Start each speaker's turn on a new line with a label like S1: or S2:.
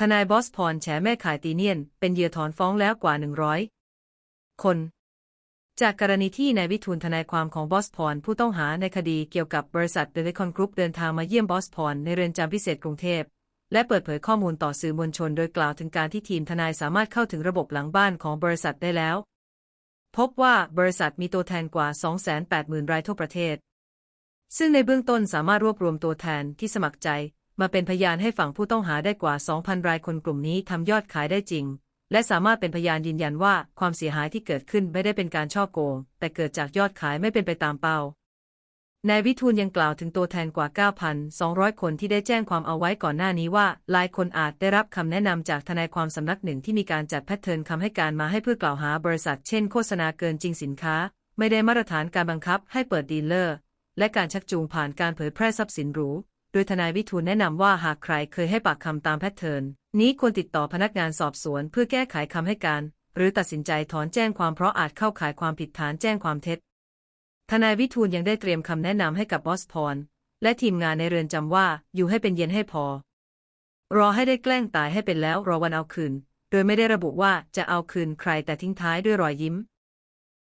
S1: ทนายบอสพรแฉแม่ขายตีเนียน เป็นเหยื่อถอนฟ้องแล้วกว่า 100 คน จากกรณีที่นายวิทูลทนายความของบอสพรผู้ต้องหาในคดีเกี่ยวกับบริษัทเดลิคอนกรุ๊ปเดินทางมาเยี่ยมบอสพรในเรือนจำพิเศษกรุงเทพ และเปิดเผยข้อมูลต่อสื่อมวลชน โดยกล่าวถึงการที่ทีมทนายสามารถเข้าถึงระบบหลังบ้านของบริษัทได้แล้ว พบว่าบริษัทมีตัวแทนกว่า 280,000 รายทั่วประเทศ ซึ่งในเบื้องต้นสามารถรวบรวมตัวแทนที่สมัครใจ มาเป็นพยานให้ฝั่งผู้ต้องหาได้กว่า 2,000 รายคนกลุ่มนี้ทำยอดขายได้จริง และสามารถเป็นพยานยืนยันว่าความเสียหายที่เกิดขึ้นไม่ได้เป็นการช่อโกง แต่เกิดจากยอดขายไม่เป็นไปตามเป้านายวิทูลยังกล่าวถึงตัวแทนกว่า 9,200 คนที่ได้แจ้งความเอาไว้ก่อนหน้านี้ว่าหลายคนอาจได้รับคำแนะนำจากทนายความสำนักหนึ่งที่มีการจัดแพทเทิร์นคำให้การมาให้เพื่อกล่าวหาบริษัท เช่นโฆษณาเกินจริงสินค้า ไม่ได้มาตรฐานการบังคับให้เปิดดีลเลอร์ และการชักจูงผ่านการเผยแพร่ทรัพย์สินหรู ดยทนายวิทูลแนะนำว่าหากใครเคยให้ปากคำตามแพทเทิร์นนี้ควรติดต่อพนักงานสอบสวนเพื่อแก้ไขคำให้การ หรือตัดสินใจถอนแจ้งความเพราะอาจเข้าข่ายความผิดฐานแจ้งความเท็จ ทนายวิทูลยังได้เตรียมคำแนะนำให้กับบอสพรและทีมงานในเรือนจำว่าอยู่ให้เป็นเย็นให้พอ รอให้ได้แกล้งตายให้เป็นแล้วรอวันเอาคืน โดยไม่ได้ระบุว่าจะเอาคืนใครแต่ทิ้งท้ายด้วยรอยยิ้ม